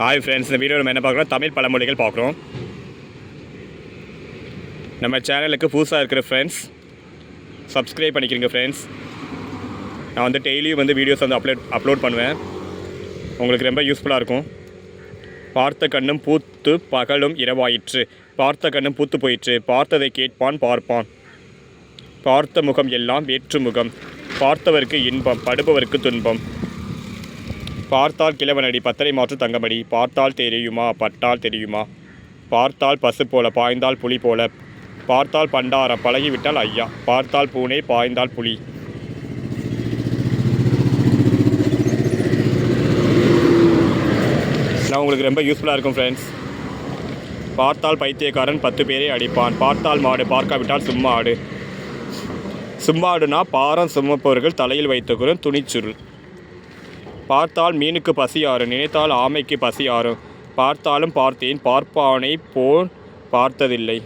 Hi friends இந்த video நம்ம என்ன பார்க்குறோம்? தமிழ் பழமொழிகள் பார்க்குறோம். நம்ம சேனலுக்கு புதுசாக இருக்கிற ஃப்ரெண்ட்ஸ் சப்ஸ்கிரைப் பண்ணிக்கிறீங்க ஃப்ரெண்ட்ஸ் நான் வந்து டெய்லியும் வந்து வீடியோஸ் வந்து அப்லோட் அப்லோட் பண்ணுவேன். உங்களுக்கு ரொம்ப யூஸ்ஃபுல்லாக இருக்கும். பார்த்த கண்ணும் பூத்து பகலும் இரவாயிற்று. பார்த்த கண்ணும் பூத்து போயிற்று. பார்த்ததை கேட்பான் பார்ப்பான். பார்த்த முகம் எல்லாம் வேற்று முகம். பார்த்தவருக்கு இன்பம் படுபவருக்கு துன்பம். பார்த்தால் கிழவனடி பத்தரை மாற்று தங்கமடி. பார்த்தால் தெரியுமா பட்டால் தெரியுமா? பார்த்தால் பசு போல பாய்ந்தால் புலி போல. பார்த்தால் பண்டாரம் பழகிவிட்டால் ஐயா. பார்த்தால் பூனை பாய்ந்தால் புலி. நான் உங்களுக்கு ரொம்ப யூஸ்ஃபுல்லாக இருக்கும் ஃப்ரெண்ட்ஸ் பார்த்தால் பைத்தியக்காரன் பத்து பேரை அடிப்பான். பார்த்தால் மாடு பார்க்காவிட்டால் சும்மா ஆடு சும்மாடுனா பாரம் சுமப்பவர்கள் தலையில் வைத்துக்கிறோம் துணிச்சுருள். பார்த்தால் மீனுக்கு பசி ஆறும் நினைத்தால் ஆமைக்கு பசி ஆறும் பார்த்தாலும் பார்த்தேன் பார்ப்பானை போல் பார்த்ததில்லை.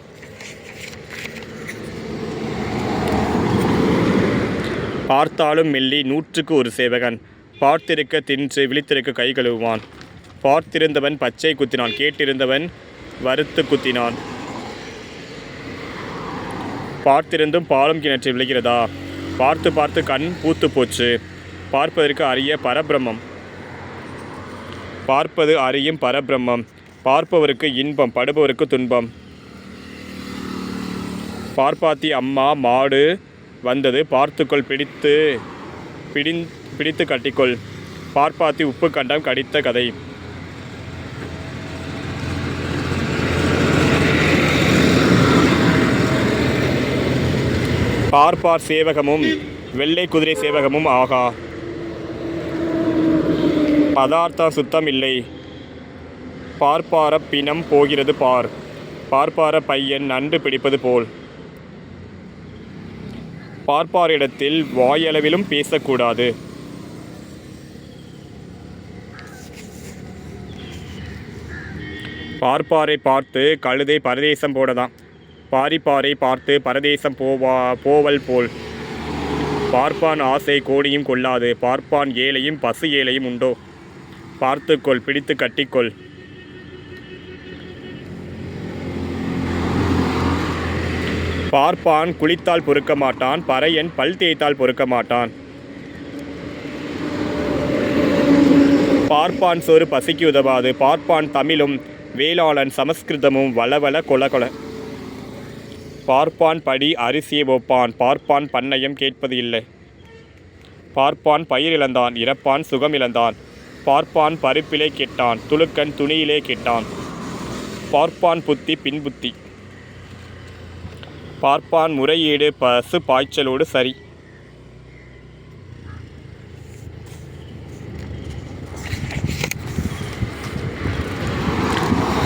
பார்த்தாலும் மெல்லி நூற்றுக்கு ஒரு சேவகன். பார்த்திருக்க தின்று விழித்திருக்க கை கழுவுவான். பார்த்திருந்தவன் பச்சை குத்தினான் கேட்டிருந்தவன் வறுத்து குத்தினான். பார்த்திருந்தும் பாலும் கிணற்று விழுகிறதா? பார்த்து பார்த்து கண் பூத்து போச்சு. பார்ப்பதற்கு அரிய பரபிரம்மம். பார்ப்பது அறியும் பரபிரம்மம். பார்ப்பவருக்கு இன்பம் படுபவருக்கு துன்பம். பார்ப்பாத்தி அம்மா மாடு வந்தது பார்த்துக்கொள் பிடித்து பிடி பிடித்து கட்டிக்கொள். பார்ப்பாத்தி உப்பு கண்டம் கடித்த கதை. பார்ப்பார் சேவகமும் வெள்ளை குதிரை சேவகமும் ஆகா. பதார்த்தம் சுத்தம் இல்லை பார்ப்பார பிணம் போகிறது பார். பார்ப்பார பையன் நண்டு பிடிப்பது போல். பார்ப்பாரிடத்தில் வாயளவிலும் பேசக்கூடாது. பார்ப்பாரை பார்த்து கழுதை பரதேசம் போடதான் பாரிப்பாரை பார்த்து பரதேசம் போவா போவல் போல். பார்ப்பான் ஆசை கோடியும் கொள்ளாது. பார்ப்பான் ஏழையும் பசு ஏழையும் உண்டோ? பார்த்துக்கொள் பிடித்து கட்டிக்கொள். பார்ப்பான் குளித்தால் பொறுக்க மாட்டான் பறையன் பல் தேய்த்தால் பொறுக்க மாட்டான். பார்ப்பான் சோறு பசிக்கு உதவாது பார்ப்பான் தமிழும் வேளாளன் சமஸ்கிருதமும் வளவள கொல கொல பார்ப்பான் படி அரிசியை ஒப்பான் பார்ப்பான் பண்ணையம் கேட்பது இல்லை. பார்ப்பான் பயிர் இழந்தான் இறப்பான் சுகம் இழந்தான் பார்ப்பான் பருப்பிலே கெட்டான் துலுக்கன் துணியிலே கெட்டான். பார்ப்பான் புத்தி பின்புத்தி பார்ப்பான் முறையீடு பசு பாய்ச்சலோடு சரி.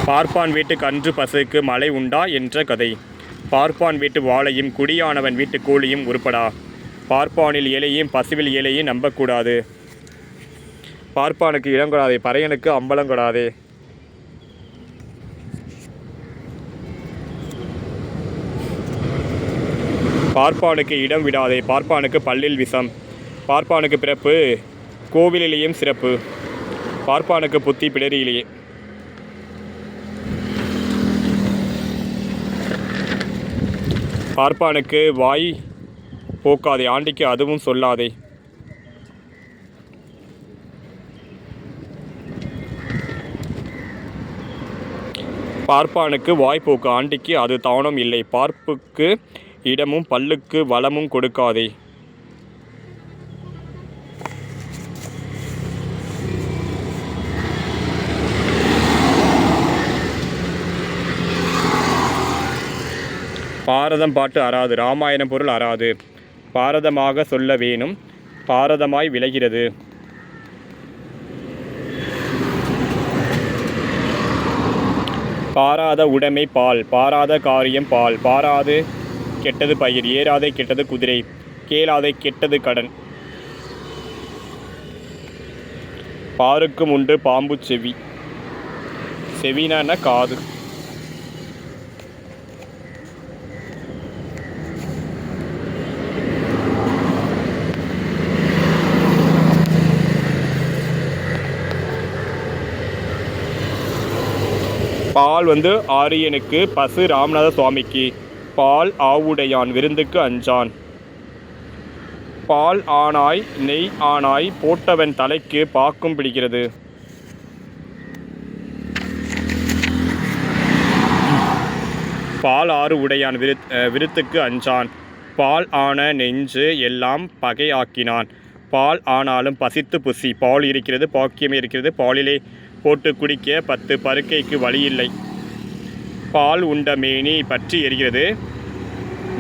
பார்ப்பான் வீட்டு கன்று பசுக்கு மழை உண்டா என்ற கதை. பார்ப்பான் வீட்டு வாழையும் குடியானவன் வீட்டு கூலியும் உருப்படா. பார்ப்பானில் இலையும் பசுவில் இலையும் நம்பக்கூடாது. பார்ப்பானுக்கு இடங்கொடாதே பறையனுக்கு அம்பலம் கொடாதே. பார்ப்பானுக்கு இடம் விடாதே பார்ப்பானுக்கு பல்லில் விஷம். பார்ப்பானுக்கு பிறப்பு கோவிலிலேயும் சிறப்பு. பார்ப்பானுக்கு புத்தி பிடரியிலேயே பார்ப்பானுக்கு வாய் போக்காதே ஆண்டிக்கு அதுவும் சொல்லாதே. பார்ப்பானுக்கு வாய்ப்போக்கு. ஆண்டிக்கு அது தவணம் இல்லை. பார்ப்புக்கு இடமும் பல்லுக்கு வளமும் கொடுக்காதே. பாரதம் பாட்டு அறாது. ராமாயணம் பொருள் அறாது. பாரதமாக சொல்ல வேணும். பாரதமாய் விளைகிறது. பாராத உடைமை பால் பாராத காரியம் பால் பாராது கெட்டது பயிர் ஏறாதை கெட்டது குதிரை கேளாதை கெட்டது கடன். பாருக்கும் உண்டு பாம்பு செவி. செவினா காது. பால் வந்து ஆரியனுக்கு பசு ராமநாத சுவாமிக்கு. பால் ஆவுடையான் விருந்துக்கு அஞ்சான். பால் ஆனாய் நெய் ஆனாய் போட்டவன் தலைக்கு பாக்கும் பிடிக்கிறது. பால் ஆறு உடையான் விரு விருத்துக்கு அஞ்சான். பால் ஆன நெஞ்சு எல்லாம் பகையாக்கினான். பால் ஆனாலும் பசித்து புசி. பால் இருக்கிறது பாக்கியமே இருக்கிறது. பாலிலே போட்டு குடிக்க பத்து பருக்கைக்கு வழியில்லை. பால் உண்ட மேனி பற்றி எரிகிறது.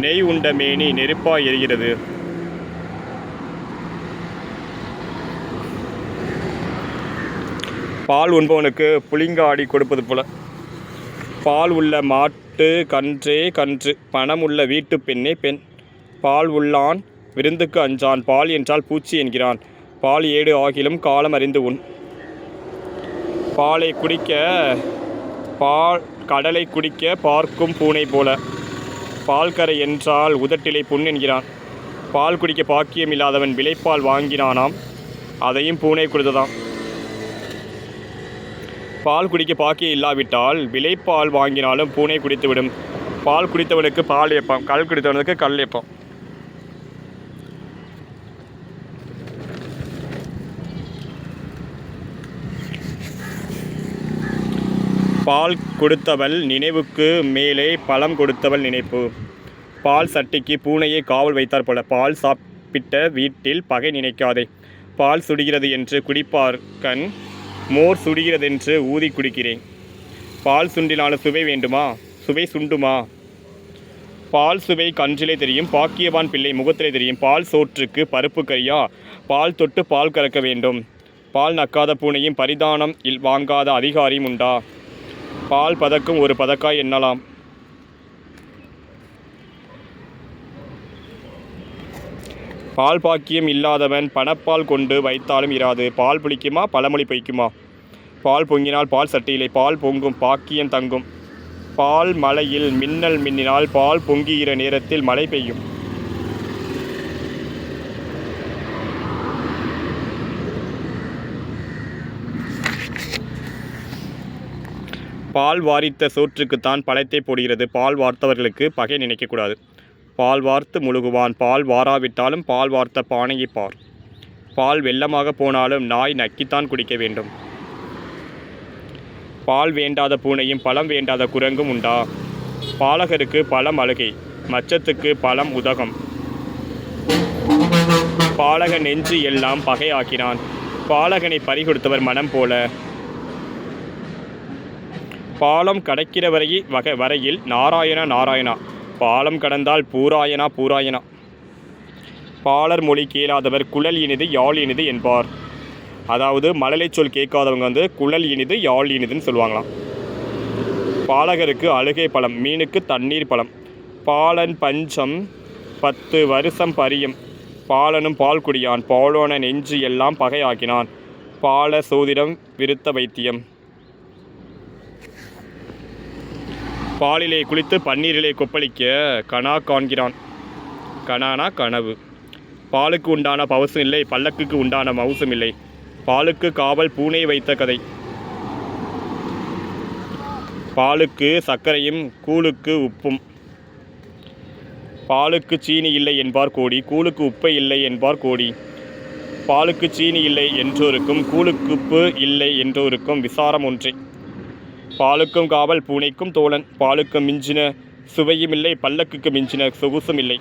நெய் உண்ட மேனி நெருப்பாய் எரிகிறது. பால் உண்பவனுக்கு புளிங்காடி கொடுப்பது போல. பால் உள்ள மாட்டு கன்றே கன்று பணம் உள்ள வீட்டு பெண்ணே பெண். பால் உள்ளான் விருந்துக்கு அஞ்சான் பால் என்றால் பூச்சி என்கிறான். பால் ஏடு ஆகிலும் காலம் அறிந்து உண். பாலை குடிக்க பால் கடலை குடிக்க பார்க்கும் பூனை போல. பால்கரை என்றால் உதட்டிலை புண் என்கிறான். பால் குடிக்க பாக்கியம் இல்லாதவன் விலைப்பால் வாங்கினானாம். அதையும் பூனை கொடுத்ததாம். பால் குடிக்க பாக்கியம் இல்லாவிட்டால் விலைப்பால் வாங்கினாலும் பூனை குடித்துவிடும். பால் குடித்தவனுக்கு பால் ஏப்பான் கல் குடித்தவனுக்கு கல் ஏப்பான். பால் கொடுத்தவள் நினைவுக்கு மேலே பழம் கொடுத்தவள் நினைப்பு. பால் சட்டிக்கு பூனையை காவல் வைத்தார் போல பால் சாப்பிட்ட வீட்டில் பகை நினைக்காதே. பால் சுடுகிறது என்று குடிப்பார்க்கண் மோர் சுடுகிறதென்று ஊதி குடிக்கிறேன். பால் சுண்டினாலும் சுவை வேண்டுமா? சுவை சுண்டுமா? பால் சுவை கன்றிலே தெரியும் பாக்கியவான் பிள்ளை முகத்திலே தெரியும். பால் சோற்றுக்கு பருப்பு கறியா பால் தொட்டு பால் கறக்க வேண்டும். பால் நக்காத பூனையும் பரிதானம் இல் வாங்காத அதிகாரியும் உண்டா? பால் பதக்கும் ஒரு பதக்காய் எண்ணலாம். பால் பாக்கியம் இல்லாதவன் பணப்பால் கொண்டு வைத்தாலும் இராது. பால் புளிக்குமா பழமொழி பொய்க்குமா? பால் பொங்கினால் பால் சட்டியிலே பால் பொங்கும் பாக்கியம் தங்கும். பால் மலையில் மின்னல் மின்னினால் பால் பொங்குகிற நேரத்தில் மழை பெய்யும். பால் வாரித்த சோற்றுக்குத்தான் பழத்தை போடுகிறது. பால் வார்த்தவர்களுக்கு பகை நினைக்கக்கூடாது. பால் வார்த்து முழுகுவான். பால் வாராவிட்டாலும் பால் வார்த்த பானையை பார். பால் வெள்ளமாக போனாலும் நாய் நக்கித்தான் குடிக்க வேண்டும். பால் வேண்டாத பூனையும் பழம் வேண்டாத குரங்கும் உண்டா? பாலகருக்கு பழம் அழுகை மச்சத்துக்கு பழம் உதகம். பாலக நெஞ்சு எல்லாம் பகையாக்கினான். பாலகனை பறிகொடுத்தவர் மனம் போல பாலம் கடக்கிற வரை வகை வரையில் நாராயணா நாராயணா. பாலம் கடந்தால் பூராயனா பூராயனா பாலர் மொழி கேளாதவர் குழல் இனிது யாழ் இனிது என்பார். அதாவது மழலை சொல் கேட்காதவங்க வந்து குழல் இனிது யாழ் இனிதுன்னு சொல்லுவாங்களாம். பாலகருக்கு அழுகை பழம் மீனுக்கு தண்ணீர் பழம். பாலன் பஞ்சம் பத்து வருஷம் பரியும். பாலனும் பால் குடியான் பாலோன நெஞ்சு எல்லாம் பகையாக்கினான். பால சோதிடம் விருத்த வைத்தியம். பாலிலே குளித்து பன்னீரிலே கொப்பளிக்க கனா காண்கிறான். கனானா கனவு. பாலுக்கு உண்டான பவசம் இல்லை பல்லக்குக்கு உண்டான மவுசம் இல்லை பாலுக்கு காவல் பூனை வைத்த கதை. பாலுக்கு சர்க்கரையும் கூழுக்கு உப்பும். பாலுக்கு சீனி இல்லை என்பார் கோடி கூழுக்கு உப்பை இல்லை என்பார் கோடி. பாலுக்கு சீனி இல்லை என்றோருக்கும் கூழுக்கு உப்பு இல்லை என்றோருக்கும் விசாரம் ஒன்றே. பாலுக்கும் காவல் பூனைக்கும் தோழன். பாலுக்கு மிஞ்சின சுவையும் இல்லை பல்லக்குக்கு மிஞ்சின சொகுசும் இல்லை.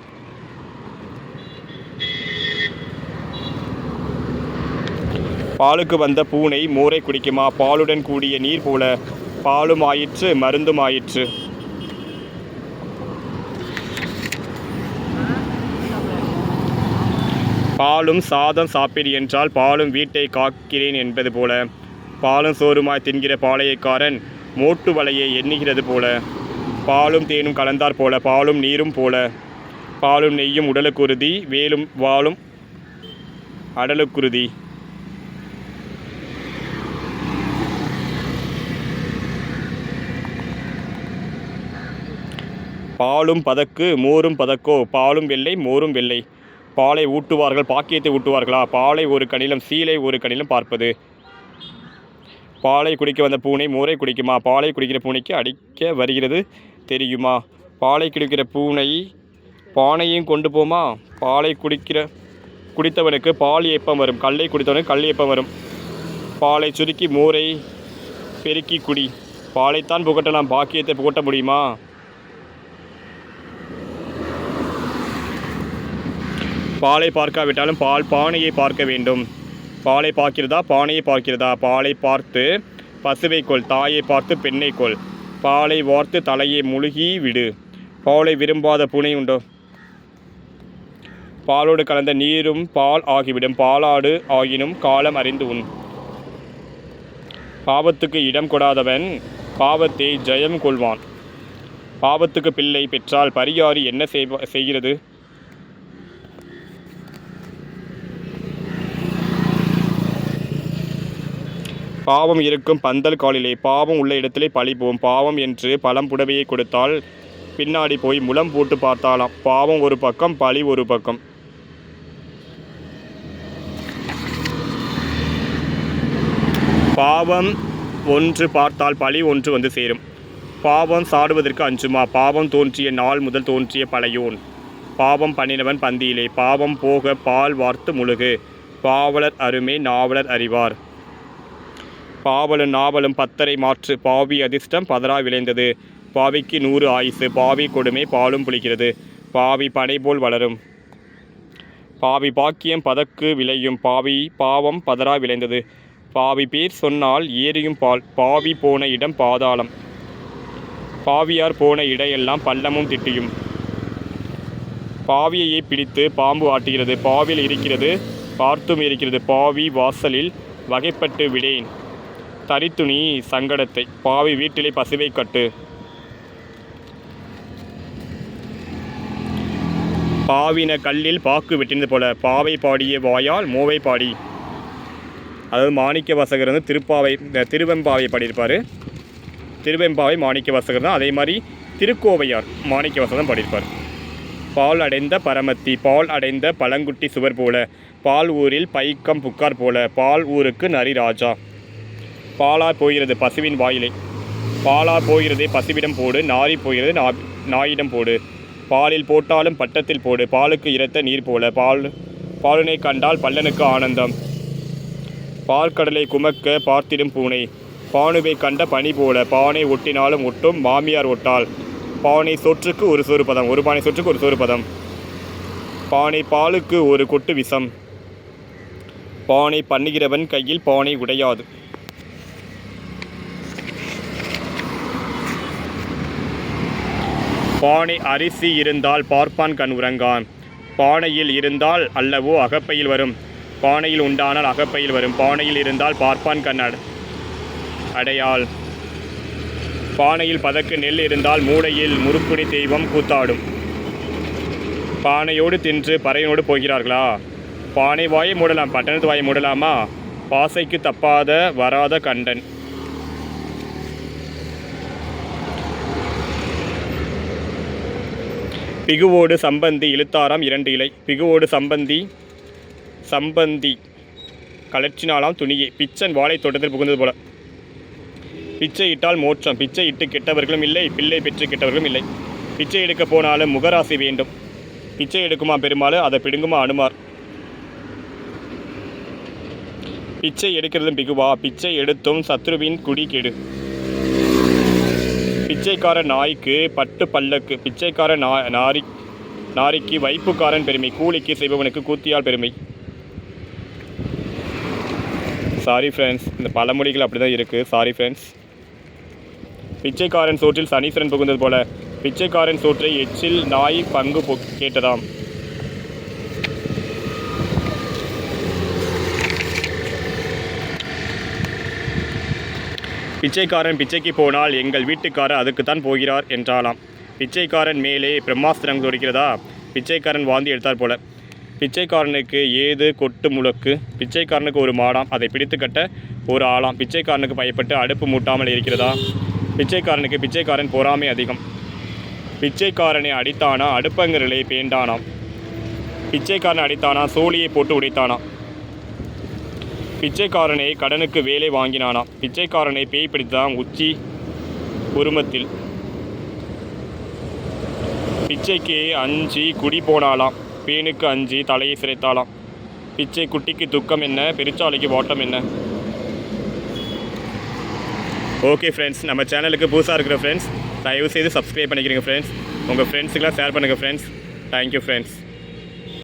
பாலுக்கு வந்த பூனை மோரை குடிக்குமா? பாலுடன் கூடிய நீர் போல பாலும் ஆயிற்று மருந்தும் ஆயிற்று பாலும் சாதம் சாப்பிடு என்றால் பாலும் வீட்டை காக்கிறேன் என்பது போல. பாலும் சோறுமாய் தின்கிற பாளையக்காரன் மோட்டு வலையை எண்ணுகிறது போல பாலும் தேனும் கலந்தார் போல பாலும் நீரும் போல பாலும் நெய்யும் உடலுக்குருதி வேலும் வாழும் அடலுக்குருதி. பாலும் பதக்கு மோரும் பதக்கோ பாலும் வெள்ளை மோரும் வெள்ளை. பாலை ஊட்டுவார்கள் பாக்கியத்தை ஊட்டுவார்களா? பாலை ஒரு கணிலம் சீலை ஒரு கணிலம் பார்ப்பது. பாலை குடிக்க வந்த பூனை மோரை குடிக்குமா? பாலை குடிக்கிற பூனைக்கு அடிக்க வருகிறது தெரியுமா? பாலை குடிக்கிற பூனை பானையும் கொண்டு போமா? பாலை குடிக்கிற குடித்தவனுக்கு பால் ஏப்பம் வரும். கல்லை குடித்தவனுக்கு கல் ஏப்பம் வரும். பாலை சுருக்கி மோரை பெருக்கி குடி. பாலைத்தான் புகட்டலாம். பாக்கியத்தை புகட்ட முடியுமா? பாலை பார்க்காவிட்டாலும் பால் பானையை பார்க்க வேண்டும். பாலை பார்க்கிறதா பானையை பார்க்கிறதா? பாலை பார்த்து பசுவை கொள் தாயை பார்த்து பெண்ணை கொள். பாலை வார்த்து தலையை முழுகி விடு. பாலை விரும்பாத பூனை உண்டோ? பாலோடு கலந்த நீரும் பால் ஆகிவிடும். பாலாடு ஆகினும் காலம் அறிந்து உண். பாவத்துக்கு இடம் கொடாதவன் பாவத்தை ஜெயம் கொள்வான். பாவத்துக்கு பிள்ளை பெற்றால் பரியாரி என்ன செய்கிறது? பாவம் இருக்கும் பந்தல் காலிலே பாவம் உள்ள இடத்திலே பழிப்போம். பாவம் என்று பழம் புடவையை கொடுத்தால் பின்னாடி போய் முலம் போட்டு பார்த்தாலாம். பாவம் ஒரு பக்கம் பழி ஒரு பக்கம். பாவம் ஒன்று பார்த்தால் பழி ஒன்று வந்து சேரும். பாவம் சாடுவதற்கு அஞ்சுமா? பாவம் தோன்றிய நாள் முதல் தோன்றிய பழையோன். பாவம் பண்ணினவன் பந்தியிலே பாவம் போக பால் வார்த்து முழுகு. பாவலர் அருமே நாவலர் அறிவார். பாவலும் நாவலும் பத்தரை மாற்று பாவி அதிர்ஷ்டம் பதறா விளைந்தது. பாவிக்கு நூறு ஆயுசு பாவி கொடுமை பாலும் புளிக்கிறது. பாவி பனை போல் வளரும். பாவி பாக்கியம் பதக்கு விளையும். பாவி பாவம் பதறா விளைந்தது. பாவி பேர் சொன்னால் ஏரியும் பால் பாவி போன இடம் பாதாளம். பாவியார் போன இடையெல்லாம் பள்ளமும் திட்டியும். பாவியையே பிடித்து பாம்பு ஆட்டுகிறது. பாவில் இருக்கிறது பார்த்தும் இருக்கிறது. பாவி வாசலில் வகைப்பட்டு விடேன். தரித்துணி சங்கடத்தை. பாவி வீட்டிலே பசுவை கட்டு. பாவின கல்லில் பாக்கு வெட்டினது போல. பாவை பாடிய வாயால் மூவை பாடி. அதாவது மாணிக்க வாசகர் வந்து திருப்பாவை திருவெம்பாவை பாடியிருப்பார். திருவெம்பாவை மாணிக்க வாசகர் தான். அதே மாதிரி திருக்கோவையார் மாணிக்க வாசகர் பாடியிருப்பார். பால் அடைந்த பரமத்தி பால் அடைந்த பழங்குட்டி சுவர் போல. பால் ஊரில் பைக்கம் புக்கார் போல. பால் ஊருக்கு நரி ராஜா. பாலா போகிறது பசுவின் வாயிலை. பாலா போகிறதே பசுவிடம் போடு நாரி போகிறது நா நாயிடம் போடு. பாலில் போட்டாலும் பட்டத்தில் போடு பாலுக்கு இறத்த நீர் போல. பால் பாலுனை கண்டால் பல்லனுக்கு ஆனந்தம். பால்கடலை குமக்க பார்த்திடும் பூனை. பானுவை கண்ட பனி போல. பானை ஒட்டினாலும் ஒட்டும் மாமியார் ஒட்டால். பானை சொற்றுக்கு ஒரு சோறு பதம் ஒரு பானை சொற்றுக்கு ஒரு சோறு பதம். பானை பாலுக்கு ஒரு கொட்டு விஷம். பானை பண்ணுகிறவன் கையில் பானை உடையாது. பானை அரிசி இருந்தால் பார்ப்பான் கண் உறங்கான் பானையில் இருந்தால் அல்லவோ அகப்பையில் வரும். பானையில் உண்டானால் அகப்பையில் வரும். பானையில் இருந்தால் பார்ப்பான் கண் அடையாள். பானையில் பதக்கு நெல் இருந்தால் மூடையில் முறுக்குடி தெய்வம் கூத்தாடும். பானையோடு தின்று பறையனோடு போகிறார்களா? பானை வாயை மூடலாம். பட்டணத்து வாயை மூடலாமா? பாசைக்கு தப்பாத வராத கண்டன். பிகுவோடு சம்பந்தி இழுத்தாராம் இரண்டு இலை. பிகுவோடு சம்பந்தி சம்பந்தி கலர்ச்சினாலாம் துணியே. பிச்சன் வாழை தோட்டத்தில் புகுந்தது போல. பிச்சை இட்டால் மோட்சம். பிச்சை இட்டு கெட்டவர்களும் இல்லை பிள்ளை பெற்று கெட்டவர்களும் இல்லை. பிச்சை எடுக்க போனாலும் முகராசி வேண்டும். பிச்சை எடுக்குமா பெருமாள் அதை பிடுங்குமா அனுமார். பிச்சை எடுக்கிறதும் பிகுவா பிச்சை எடுத்தும் சத்ருவின் குடி கெடு. பிச்சைக்கார நாய்க்கு பட்டு பல்லக்கு. பிச்சைக்கார நா நாரி நாரிக்கு வைப்புக்காரன் பெருமை. கூலிக்கு செய்பவனுக்கு கூத்தியால் பெருமை. சாரி ஃப்ரெண்ட்ஸ் இந்த பழமொழிகள் அப்படி தான் இருக்குது சாரி ஃப்ரெண்ட்ஸ் பிச்சைக்காரன் சோற்றில் சனீஸ்வரன் புகுந்தது போல பிச்சைக்காரன் சோற்றை எச்சில் நாய் பங்கு பொ கேட்டதாம். பிச்சைக்காரன் பிச்சைக்கு போனால் எங்கள் வீட்டுக்காரர் அதுக்குத்தான் போகிறார் என்றாலாம் பிச்சைக்காரன் மேலே பிரம்மாஸ்திரம் தொடுக்கிறதா பிச்சைக்காரன் வாந்தி எடுத்தார் போல. பிச்சைக்காரனுக்கு ஏது கொட்டு முழக்கு? பிச்சைக்காரனுக்கு ஒரு மாடாம். அதை பிடித்து கட்ட ஒரு ஆளாம். பிச்சைக்காரனுக்கு பயப்பட்டு அடுப்பு மூட்டாமல் இருக்கிறதா? பிச்சைக்காரனுக்கு பிச்சைக்காரன் பொறாமை அதிகம். பிச்சைக்காரனை அடித்தானா? அடுப்பங்கரிலே பேண்டானாம். பிச்சைக்காரன் அடித்தானா? சோழியை போட்டு உடைத்தானா? பிச்சைக்காரனை கடனுக்கு வேலை வாங்கினானா? பிச்சைக்காரனை பேய் பிடித்தான் உச்சி உருமத்தில்? பிச்சைக்கு அஞ்சு குடி போனாலாம் பேனுக்கு அஞ்சு தலையை சிரைத்தாலாம் பிச்சை குட்டிக்கு துக்கம் என்ன? பெருச்சாலைக்கு ஓட்டம் என்ன? ஓகே ஃப்ரெண்ட்ஸ் நம்ம சேனலுக்கு புதுசாக இருக்கிற ஃப்ரெண்ட்ஸ் தயவு செய்து சப்ஸ்கிரைப் பண்ணிக்கிறீங்க ஃப்ரெண்ட்ஸ் உங்கள் ஃப்ரெண்ட்ஸுக்கெலாம் ஷேர் பண்ணுங்கள் ஃப்ரெண்ட்ஸ் தேங்க்யூ ஃப்ரெண்ட்ஸ்